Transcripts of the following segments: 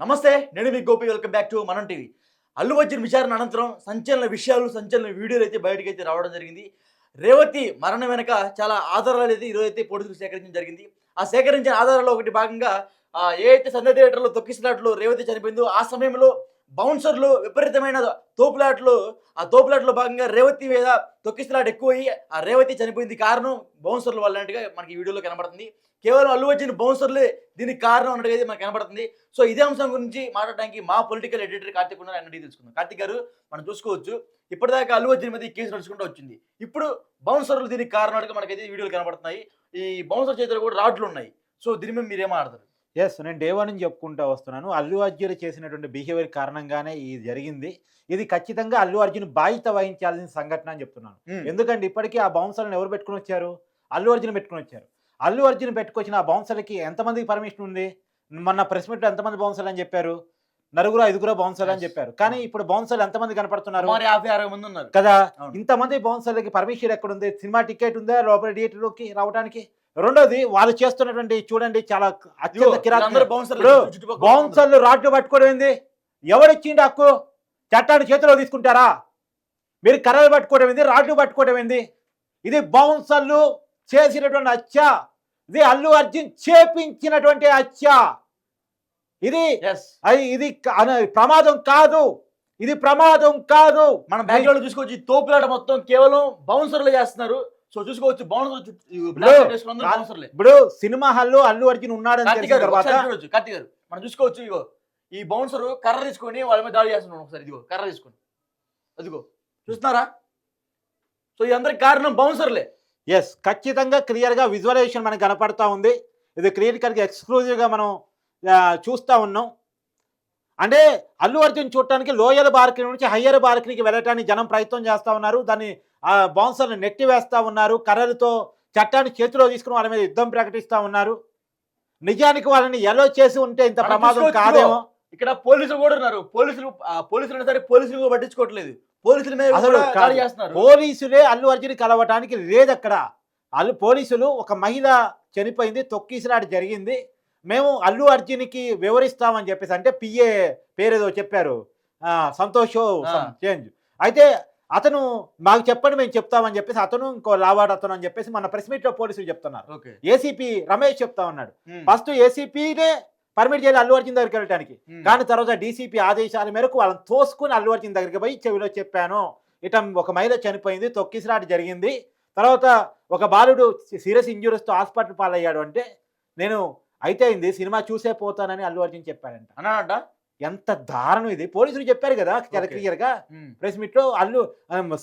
నమస్తే నేను మీ Gopi welcome back to Manam TV. Allu Arjun విచారణ అనంతరం సంచలన విషయాలు సంచలన వీడియోలు అయితే బయటకు అయితే రావడం జరిగింది. రేవతి మరణం వెనక చాలా ఆధారాలు అయితే ఈరోజు అయితే పోలీసులు సేకరించడం జరిగింది. ఆ సేకరించిన ఆధారాల్లో ఒకటి భాగంగా ఏ అయితే సంధ్య థియేటర్లో తొక్కిసినట్లు రేవతి చనిపోయిందో ఆ సమయంలో బౌన్సర్లు విపరీతమైన తోపులాట్లు ఆ తోపులాట్లో భాగంగా రేవతి మీద తొక్కిసలాట ఎక్కువయ్యి ఆ రేవతి చనిపోయింది కారణం బౌన్సర్లు వల్ల మనకి వీడియోలో కనబడుతుంది. కేవలం అల్లు అర్జున్ బౌన్సర్లే దీనికి కారణం అన్నట్టుగా అయితే మనకు కనబడుతుంది. సో ఇదే అంశం గురించి మాట్లాడడానికి మా పొలిటికల్ ఎడిటర్ కార్తిక్ ఉన్నారు ఆయన తెలుసుకుందాం. కార్తిక్ గారు మనం చూసుకోవచ్చు. ఇప్పటిదాకా అల్లు అర్జున్ మీద ఈ కేసు నడుచుకుంటూ వచ్చింది. ఇప్పుడు బౌన్సర్లు దీనికి కారణాలుగా మనకైతే వీడియోలు కనబడుతున్నాయి. ఈ బౌన్సర్ చేతిలో కూడా రాడ్లు ఉన్నాయి. సో దీని మీద మీరేం ఆడతారు ఎస్ నేను డే వన్ నుంచి చెప్పుకుంటూ వస్తున్నాను. అల్లు అర్జున్ చేసినటువంటి బిహేవియర్ కారణంగానే ఇది జరిగింది. ఇది ఖచ్చితంగా అల్లు అర్జున్ బాధ్యత వహించాల్సిన సంఘటన అని చెప్తున్నాను. ఎందుకంటే ఇప్పటికీ ఆ బౌన్సర్లను ఎవరు పెట్టుకుని వచ్చారు? అల్లు అర్జున్ పెట్టుకుని వచ్చారు. అల్లు అర్జున్ పెట్టుకొచ్చిన ఆ బౌన్సర్లకి ఎంతమందికి పర్మిషన్ ఉంది? మొన్న ప్రెస్ మీట్లో ఎంతమంది బౌన్సర్లు అని చెప్పారు? నలుగురు ఐదుగురు బౌన్సర్లు అని. చెప్పారు. కానీ ఇప్పుడు బౌన్సర్లు ఎంతమంది కనపడుతున్నారు? సుమారు యాభై అరవై మంది ఉన్నారు. కదా. ఇంతమంది బౌన్సర్లకి పర్మిషన్ ఎక్కడ ఉంది సినిమా టికెట్ ఉందా? లోపల థియేటర్లోకి రావడానికి రెండోది వాళ్ళు చేస్తున్నటువంటి చూడండి చాలా అత్యంత కిరాక్ బౌన్సర్లు రాడ్లు పట్టుకోవడం ఏంది? ఎవరిచ్చిండి హక్కు? చట్టాన్ని చేతిలో తీసుకుంటారా? మీరు కర్రలు పట్టుకోవడం ఏంది? రాడ్లు పట్టుకోవడం ఏంది? ఇది బౌన్సర్లు చేసినటువంటి హత్య. ఇది అల్లు అర్జున్ చేపించినటువంటి హత్య. ఇది ఇది ప్రమాదం కాదు. ఇది ప్రమాదం కాదు. మనం బ్యాక్గ్రౌండ్ చూసుకోవచ్చు తోపులాట మొత్తం కేవలం బౌన్సర్లు చేస్తున్నారు. సో చూసుకోవచ్చు బౌన్సర్లే. ఇప్పుడు సినిమా హాల్లో అల్లు అర్జున్ ఉన్నాడని కార్తీక్ తెలిసిన తర్వాత కార్తీక్ గారు. మనం చూసుకోవచ్చు ఇగో ఈ బౌన్సర్ కర్ర తీసుకొని వాళ్ళ మీద దాడి చేస్తున్నాడు ఒకసారి ఇదిగో కర్ర తీసుకొని. అదిగో చూస్తున్నారా? సో ఈ అందరికి కారణం బౌన్సర్లే. ఎస్ ఖచ్చితంగా క్లియర్గా విజువలైజేషన్ మనకు కనపడతా ఉంది. ఇది క్రియేటికల్గా ఎక్స్క్లూజివ్గా మనం ఆ, చూస్తూ ఉన్నాం. అంటే అల్లు అర్జున్ చూడటానికి లోయర్ బార్కిని నుంచి హయ్యర్ బార్కినికి వెళ్ళటానికి జనం ప్రయత్నం చేస్తూ ఉన్నారు. దాన్ని ఆ బౌన్సర్ని నెట్టి వేస్తూ ఉన్నారు. కర్రలతో చట్టాన్ని చేతిలో తీసుకుని వాళ్ళ మీద యుద్ధం ప్రకటిస్తూ ఉన్నారు. నిజానికి వాళ్ళని ఎలో చేసి ఉంటే ఇంత ప్రమాదం కాదేమో. ఇక్కడ పోలీసులు కూడా ఉన్నారు. పోలీసులు పోలీసులు సరే పోలీసులు కూడా పట్టించుకోవట్లేదు. పోలీసుల మీద పోలీసులే అల్లు అర్జున్ కలవటానికి లేదు అక్కడ అల్లు పోలీసులు ఒక మహిళ చనిపోయింది తొక్కిసలాట జరిగింది. మేము అల్లు అర్జున్కి వివరిస్తామని చెప్పేసి అంటే పిఏ పేరేదో చెప్పారు. సంతోష్. చేంజ్. అయితే అతను మాకు చెప్పండి మేము చెప్తామని చెప్పేసి అతను ఇంకో లావాడు అతను అని చెప్పేసి మన ప్రెస్ మీట్లో పోలీసులు చెప్తున్నారు. ఏసీపీ రమేష్ చెప్తా ఉన్నాడు. ఫస్ట్ ఏసీపీనే పర్మిట్ చేయాలి అల్లు అర్జున్ దగ్గరికి వెళ్ళడానికి కానీ తర్వాత డీసీపీ ఆదేశాల మేరకు వాళ్ళని తోసుకుని అల్లు అర్జున్ దగ్గరికి పోయి చెవిలో చెప్పాను. ఇట ఒక మహిళ చనిపోయింది తొక్కిసలాట జరిగింది. తర్వాత ఒక బాలుడు సీరియస్ ఇంజురీస్తో హాస్పిటల్ పాలయ్యాడు అంటే నేను అయితే అయింది సినిమా చూసే పోతానని అల్లు అర్జున్ చెప్పాడంట. అన్నాడట? ఎంత దారుణం ఇది. పోలీసులు చెప్పారు కదా చాలా. క్లియర్గా ప్రెస్ మీట్లో అల్లు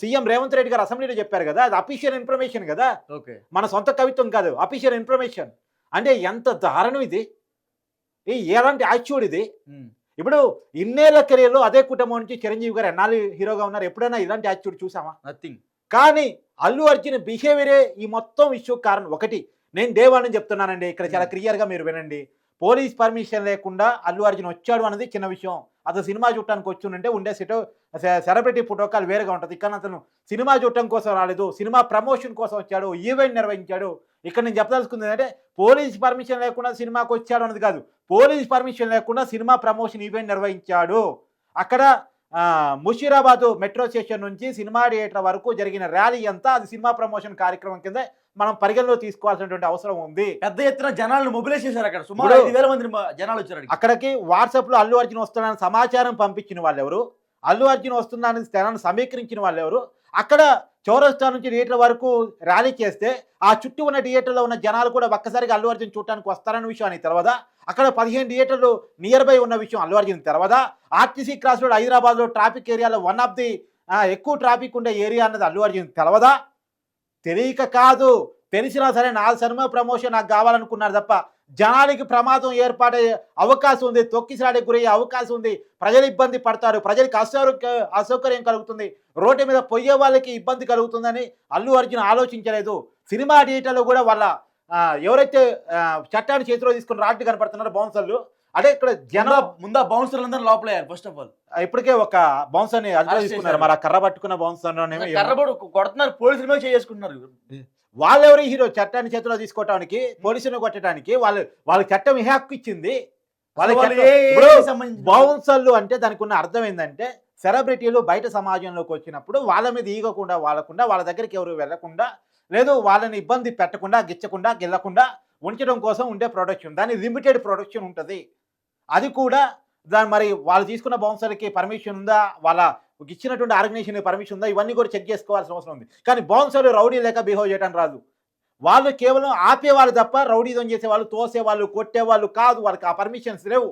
సీఎం రేవంత్ రెడ్డి గారు అసెంబ్లీలో చెప్పారు కదా అది అఫీషియల్ ఇన్ఫర్మేషన్ కదా. ఓకే. మన సొంత కవిత్వం కాదు అఫీషియల్ ఇన్ఫర్మేషన్. అంటే ఎంత దారుణం ఇది. ఈ ఎలాంటి యాక్చువల్ ఇది. ఇప్పుడు ఇన్నేళ్ళ కెరీర్లో అదే కుటుంబం నుంచి చిరంజీవి గారు ఎన్నాళ్ళు హీరోగా ఉన్నారు ఎప్పుడైనా ఇలాంటి యాక్చువల్ చూసామా నథింగ్ కానీ అల్లు అర్జున్ బిహేవియరే ఈ మొత్తం ఇష్యూ కారణం ఒకటి. నేను దేవాలని చెప్తున్నానండి ఇక్కడ చాలా క్లియర్గా మీరు వినండి. పోలీస్ పర్మిషన్ లేకుండా అల్లు అర్జున్ వచ్చాడు అన్నది చిన్న విషయం. అతను సినిమా చూడటానికి వచ్చిందంటే ఉండే సిటో సెలబ్రిటీ ప్రోటోకాల్ వేరుగా ఉంటుంది. కానీ అతను సినిమా చూడటం కోసం రాలేదు సినిమా ప్రమోషన్ కోసం వచ్చాడు ఈవెంట్ నిర్వహించాడు. ఇక్కడ నేను చెప్పదలుచుకుంది ఏంటంటే పోలీస్ పర్మిషన్ లేకుండా సినిమాకి వచ్చాడు అన్నది కాదు. పోలీస్ పర్మిషన్ లేకుండా సినిమా ప్రమోషన్ ఈవెంట్ నిర్వహించాడు. అక్కడ ముషీరాబాదు మెట్రో స్టేషన్ నుంచి సినిమా థియేటర్ వరకు జరిగిన ర్యాలీ అంతా అది సినిమా ప్రమోషన్ కార్యక్రమం కింద మనం పరిగణలో తీసుకోవాల్సినటువంటి అవసరం ఉంది. పెద్ద ఎత్తున జనాలను మొబిలైజ్ చేశారు అక్కడ. సుమారు ఐదు వేల మంది జనాలు వచ్చారు అక్కడికి. అక్కడికి వాట్సాప్లో అల్లు అర్జున్ వస్తున్నాడని సమాచారం పంపించిన వాళ్ళు ఎవరు అల్లు అర్జున్ వస్తున్నాడని స్థలాన్ని సమీకరించిన వాళ్ళు ఎవరు అక్కడ చౌరస్తా నుంచి థియేటర్ వరకు ర్యాలీ చేస్తే ఆ చుట్టూ ఉన్న థియేటర్లో ఉన్న జనాలు కూడా ఒక్కసారిగా అల్లు అర్జున్ చూడటానికి వస్తారన్న విషయానికి తెలవదా? అక్కడ పదిహేను థియేటర్లు నియర్ బై ఉన్న విషయం అల్లు అర్జున్ తెలవదా? ఆర్టీసీ క్రాస్ రోడ్ హైదరాబాద్లో ట్రాఫిక్ ఏరియాలో వన్ ఆఫ్ ది ఎక్కువ ట్రాఫిక్ ఉండే ఏరియా అన్నది అల్లు అర్జున్ తెలవదా? తెలియక కాదు తెలిసినా సరే నా సినిమా ప్రమోషన్ నాకు కావాలనుకున్నారు తప్ప జనానికి ప్రమాదం ఏర్పడే అవకాశం ఉంది తొక్కిసలాడికి గురయ్యే అవకాశం ఉంది ప్రజలు ఇబ్బంది పడతారు ప్రజలకు అసౌక అసౌకర్యం కలుగుతుంది రోడ్డు మీద పోయే వాళ్ళకి ఇబ్బంది కలుగుతుందని అల్లు అర్జున్ ఆలోచించలేదు. సినిమా థియేటర్లో కూడా వాళ్ళ ఎవరైతే చట్టాన్ని చేతిలో తీసుకుని రాడ్డు కనపడుతున్నారో బౌన్సర్లు అదే ఇక్కడ జనం ముందా- బౌన్సర్లు అందరూ లోపల ఫస్ట్ ఆఫ్ ఆల్ ఇప్పటికే ఒక అదుపులో Arrest తీసుకున్నారు. మరి ఆ కర్ర పట్టుకున్న బౌన్సర్ కర్రబడి కొడుతున్నారు పోలీసుల మీద చేసుకుంటున్నారు. వాళ్ళెవరు హీరో? చట్టాన్ని చేతిలో తీసుకోవటానికి పోలీసులను కొట్టడానికి వాళ్ళు వాళ్ళకి చట్టం ఏ హక్కు ఇచ్చింది? బౌన్సర్లు అంటే దానికి ఉన్న అర్థం ఏంటంటే సెలబ్రిటీలు బయట సమాజంలోకి వచ్చినప్పుడు వాళ్ళ మీద ఈగకుండా వాళ్ళకుండా వాళ్ళ దగ్గరికి ఎవరు వెళ్ళకుండా లేదు వాళ్ళని ఇబ్బంది పెట్టకుండా గిచ్చకుండా గిల్లకుండా ఉంచడం కోసం ఉండే ప్రొడక్షన్ దాని లిమిటెడ్ ప్రొడక్షన్ ఉంటుంది. అది కూడా దాని మరి వాళ్ళు తీసుకున్న బౌన్సర్కి పర్మిషన్ ఉందా? వాళ్ళ ఇచ్చినటువంటి ఆర్గనైజేషన్ పర్మిషన్ ఉందా? ఇవన్నీ కూడా చెక్ చేసుకోవాల్సిన అవసరం ఉంది. కానీ బౌన్సర్లు రౌడీ లేక బిహేవ్ చేయడం రాదు. వాళ్ళు కేవలం ఆపేవాళ్ళు తప్ప రౌడీజం చేసేవాళ్ళు తోసేవాళ్ళు కొట్టేవాళ్ళు కాదు. వాళ్ళకి ఆ పర్మిషన్స్ లేవు.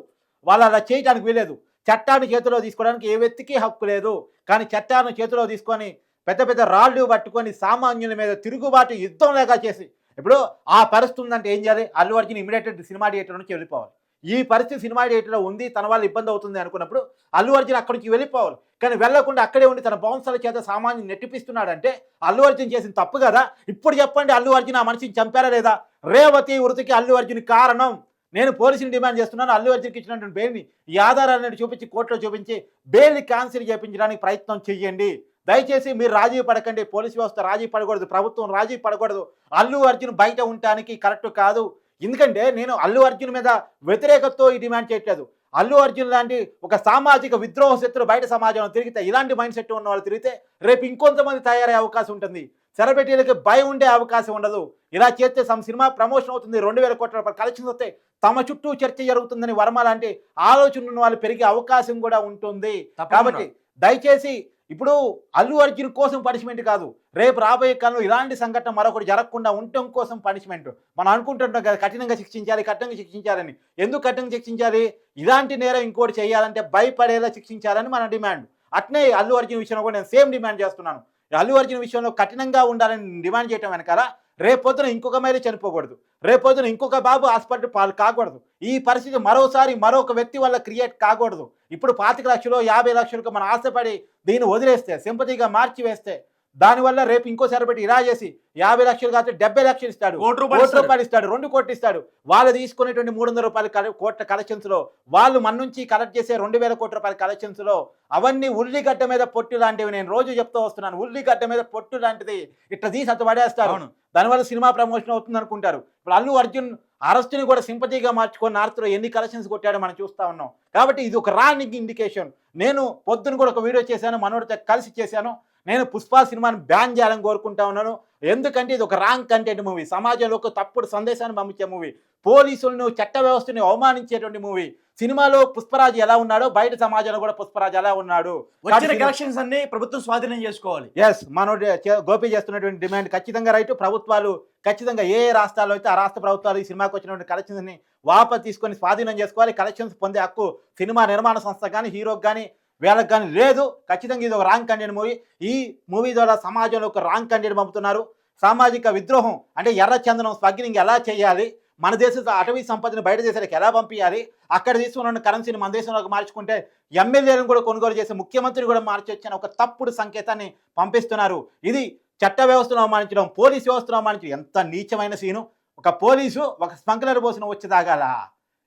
వాళ్ళు అలా చేయడానికి వీలేదు చట్టాన్ని చేతిలో తీసుకోవడానికి ఏ వ్యక్తికి హక్కు లేదు. కానీ చట్టాన్ని చేతిలో తీసుకొని పెద్ద పెద్ద రాళ్ళు పట్టుకొని సామాన్యుల మీద తిరుగుబాటు యుద్ధం లేక చేసి ఇప్పుడు ఆ పరిస్థితి ఉందంటే ఏం చేయాలి? Allu Arjun immediate cinema theatre నుంచి వెళ్ళిపోవాలి. ఈ పరిస్థితి సినిమా థియేటర్లో ఉంది తన వల్ల ఇబ్బంది అవుతుంది అనుకున్నప్పుడు అల్లు అర్జున్ అక్కడికి వెళ్ళిపోవాలి. కానీ వెళ్ళకుండా అక్కడే ఉండి తన బౌన్సర్ల చేత సామాన్యం నెట్టిపిస్తున్నాడంటే అల్లు అర్జున్ చేసిన తప్పు కదా. ఇప్పుడు చెప్పండి అల్లు అర్జున్ ఆ మనిషిని చంపారా లేదా? రేవతి వృతికి అల్లు అర్జున్ కారణం. నేను పోలీసుని డిమాండ్ చేస్తున్నాను అల్లు అర్జున్కి ఇచ్చినటువంటి బెయిల్ని ఈ ఆధారాన్ని చూపించి కోర్టులో చూపించి బెయిల్ని క్యాన్సిల్ చేయించడానికి ప్రయత్నం చేయండి. దయచేసి మీరు రాజీ పడకండి పోలీస్ వ్యవస్థ రాజీ పడకూడదు ప్రభుత్వం రాజీ పడకూడదు. అల్లు అర్జున్ బయట ఉండటానికి కరెక్ట్ కాదు. ఎందుకంటే నేను అల్లు అర్జున్ మీద వ్యతిరేకతతో ఈ డిమాండ్ చేయట్లేదు. అల్లు అర్జున్ లాంటి ఒక సామాజిక విద్రోహ శత్రులు బయట సమాజంలో తిరిగితే ఇలాంటి మైండ్ సెట్ ఉన్న వాళ్ళు తిరిగితే రేపు ఇంకొంతమంది తయారయ్యే అవకాశం ఉంటుంది. సెలబ్రిటీలకి భయం ఉండే అవకాశం ఉండదు. ఇలా చేస్తే సమ్ సినిమా ప్రమోషన్ అవుతుంది. రెండు వేల కోట్ల రూపాయలు కలెక్షన్స్ వస్తే తమ చుట్టూ చర్చ జరుగుతుందని వర్మ లాంటి ఆలోచన ఉన్న వాళ్ళు పెరిగే అవకాశం కూడా ఉంటుంది. కాబట్టి దయచేసి ఇప్పుడు అల్లు అర్జున్ కోసం పనిష్మెంట్ కాదు. రేపు రాబోయే కాలంలో ఇలాంటి సంఘటన మరొకటి జరగకుండా ఉండటం కోసం పనిష్మెంట్ మనం అనుకుంటుంటాం కదా కఠినంగా శిక్షించాలి కఠినంగా శిక్షించాలని. ఎందుకు కఠినంగా శిక్షించాలి? ఇలాంటి నేరం ఇంకోటి చేయాలంటే భయపడేలా శిక్షించాలని మన డిమాండ్ అట్నే అల్లు అర్జున్ విషయంలో కూడా నేను సేమ్ డిమాండ్ చేస్తున్నాను. అల్లు అర్జున్ విషయంలో కఠినంగా ఉండాలని డిమాండ్ చేయటం వెనకాల రేపొద్దున ఇంకొక మహిళ చనిపోకూడదు. రేపొద్దున ఇంకొక బాబు హాస్పిటల్ పాలు కాకూడదు. ఈ పరిస్థితి మరోసారి మరొక వ్యక్తి వల్ల క్రియేట్ కాకూడదు. ఇప్పుడు పాతిక లక్షలు యాభై లక్షలకు మనం ఆశపడి దీన్ని వదిలేస్తే సింపతిగా మార్చి వేస్తే దానివల్ల రేపు ఇంకో సెలబ్రిటీ ఇలా చేసి యాభై లక్షలు కాదు డెబ్బై లక్షలు ఇస్తాడు. కోటి రూపాయలు ఇస్తాడు. రెండు కోట్లు ఇస్తాడు. వాళ్ళు తీసుకునేటువంటి మూడు వందల రూపాయల కోట్ల కలెక్షన్స్లో వాళ్ళు మన నుంచి కలెక్ట్ చేసే రెండు వేల కోట్ల రూపాయల కలెక్షన్స్లో అవన్నీ ఉల్లిగడ్డ మీద పొట్టు లాంటివి నేను రోజు చెప్తూ వస్తున్నాను. ఉల్లిగడ్డ మీద పొట్టు లాంటిది ఇట్లా తీసి అంత పడేస్తారు. దానివల్ల సినిమా ప్రమోషన్ అవుతుంది అనుకుంటారు. ఇప్పుడు అల్లు అర్జున్ అరెస్ట్ని కూడా సింపతిగా మార్చుకొని నార్త్లో ఎన్ని కలెక్షన్స్ కొట్టాడో మనం చూస్తా ఉన్నాం. కాబట్టి ఇది ఒక రానికి ఇండికేషన్. నేను పొద్దున కూడా ఒక వీడియో చేశాను. మనోడితో కలిసి చేశాను. నేను పుష్ప సినిమాని బ్యాన్ చేయాలని కోరుకుంటా ఉన్నాను. ఎందుకంటే ఇది ఒక రాంగ్ కంటెంట్ మూవీ సమాజంలో ఒక తప్పుడు సందేశాన్ని పంపించే మూవీ పోలీసులను చట్ట వ్యవస్థని అవమానించేటువంటి మూవీ సినిమాలో పుష్పరాజు ఎలా ఉన్నాడో బయట సమాజంలో కూడా పుష్పరాజు ఎలా ఉన్నాడు. వచ్చిన కలెక్షన్స్ అన్ని ప్రభుత్వం స్వాధీనం చేసుకోవాలి. ఎస్ మనోడు చే- గోపి చేస్తున్నటువంటి డిమాండ్ ఖచ్చితంగా రైట్ ప్రభుత్వాలు ఖచ్చితంగా ఏ ఏ రాష్ట్రాల్లో అయితే ఆ రాష్ట్ర ప్రభుత్వాలు ఈ సినిమాకి వచ్చినటువంటి కలెక్షన్స్ని వాపస్ తీసుకొని స్వాధీనం చేసుకోవాలి. కలెక్షన్స్ పొందే హక్కు సినిమా నిర్మాణ సంస్థ కానీ హీరోకి కానీ వీళ్ళకి కానీ లేదు. ఖచ్చితంగా ఇది ఒక రాంగ్ కంటెంట్ మూవీ. ఈ మూవీ ద్వారా సమాజంలో ఒక రాంగ్ కంటెంట్ పంపుతున్నారు. సామాజిక విద్రోహం అంటే ఎర్ర చందనం స్మగ్లింగ్ ఎలా చేయాలి? మన దేశ అటవీ సంపదను బయట దేశాలకు ఎలా పంపించాలి అక్కడ తీసుకున్న కరెన్సీని మన దేశంలోకి మార్చుకుంటే ఎమ్మెల్యేలను కూడా కొనుగోలు చేసి ముఖ్యమంత్రిని కూడా మార్చొచ్చు అనే ఒక తప్పుడు సంకేతాన్ని పంపిస్తున్నారు. ఇది చట్ట వ్యవస్థను అవమానించడం పోలీస్ వ్యవస్థను అవమానించడం ఎంత నీచమైన సీను. ఒక పోలీసు ఒక స్మగ్లర్ పోసిన వచ్చి తాగాల?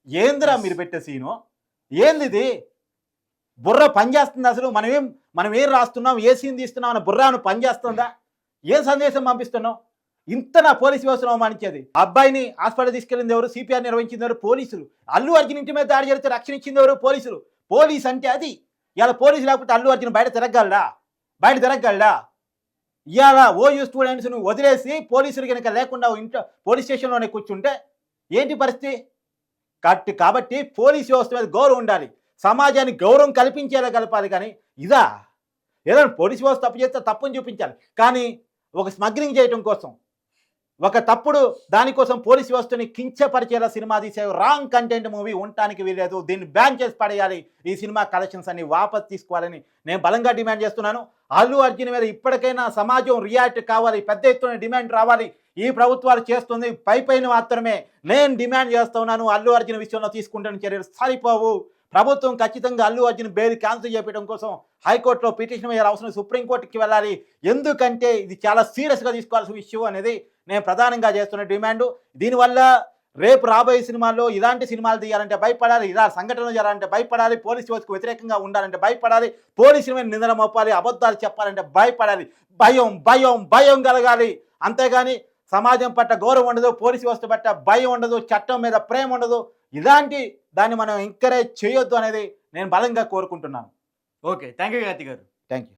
ఏందిరా మీరు పెట్టే సీను? ఏంది బుర్ర పనిచేస్తుంది అసలు. మనం ఏం మనం ఏం రాస్తున్నాం ఏ సీన్ తీస్తున్నాం అన్న బుర్రాను పనిచేస్తుందా? ఏం సందేశం పంపిస్తున్నాం ఇంత నా పోలీసు వ్యవస్థను అవమానించేది. అబ్బాయిని హాస్పిటల్ తీసుకెళ్ళింది ఎవరు? సిపిఆర్ నిర్వహించింది ఎవరు? పోలీసులు. అల్లు అర్జున్ ఇంటి మీద దాడి జరిగితే రక్షణ ఇచ్చింది ఎవరు? పోలీసులు. పోలీస్ అంటే అది. ఇవాళ పోలీసు లేకపోతే అల్లు అర్జున్ బయట తిరగలడా బయట తిరగలడా ఇవాళ ఓయూ స్టూడెంట్స్ను వదిలేసి పోలీసులు కనుక లేకుండా ఇంట్లో పోలీస్ స్టేషన్లోనే కూర్చుంటే ఏంటి పరిస్థితి? కాబట్టి కాబట్టి పోలీస్ వ్యవస్థ మీద గౌరవం ఉండాలి. సమాజానికి గౌరవం కల్పించేలా కలపాలి కానీ ఇదా? ఏదైనా పోలీస్ వ్యవస్థ తప్పు చేస్తే తప్పుని చూపించాలి. కానీ ఒక స్మగ్లింగ్ చేయటం కోసం ఒక తప్పుడు దానికోసం పోలీస్ వ్యవస్థని కించపరిచేలా సినిమా తీసే రాంగ్ కంటెంట్ మూవీ ఉండటానికి వీలేదు దీన్ని బ్యాన్ చేసి పడేయాలి. ఈ సినిమా కలెక్షన్స్ అన్ని వాపస్ తీసుకోవాలని నేను బలంగా డిమాండ్ చేస్తున్నాను. అల్లు అర్జున్ మీద ఇప్పటికైనా సమాజం రియాక్ట్ కావాలి. పెద్ద ఎత్తున డిమాండ్ రావాలి. ఈ ప్రభుత్వాలు చేస్తుంది పై పైన మాత్రమే. నేను డిమాండ్ చేస్తున్నాను అల్లు అర్జున్ విషయంలో తీసుకుంటున్న చర్యలు సరిపోవు. ప్రభుత్వం ఖచ్చితంగా అల్లు అర్జున్ బెయిల్ క్యాన్సిల్ చేయడం కోసం హైకోర్టులో పిటిషన్ వేయాలి అవసరం సుప్రీంకోర్టుకి వెళ్ళాలి. ఎందుకంటే ఇది చాలా సీరియస్గా తీసుకోవాల్సిన ఇష్యూ అనేది నేను ప్రధానంగా చేస్తున్న డిమాండ్. దీనివల్ల రేపు రాబోయే సినిమాల్లో ఇలాంటి సినిమాలు తీయాలంటే భయపడాలి ఇలా సంఘటనలు చేయాలంటే భయపడాలి పోలీస్ వ్యవస్థకు వ్యతిరేకంగా ఉండాలంటే భయపడాలి పోలీసుల మీద నిందన మోపాలి అబద్ధాలు చెప్పాలంటే భయపడాలి. భయం భయం భయం కలగాలి. అంతేగాని సమాజం పట్ల గౌరవం ఉండదు పోలీసు వ్యవస్థ పట్ల భయం ఉండదు చట్టం మీద ప్రేమ ఉండదు. ఇలాంటి దాన్ని మనం ఎంకరేజ్ చేయొద్దు అనేది నేను బలంగా కోరుకుంటున్నాను. ఓకే థ్యాంక్ యూ కార్తీ గారు. Thank you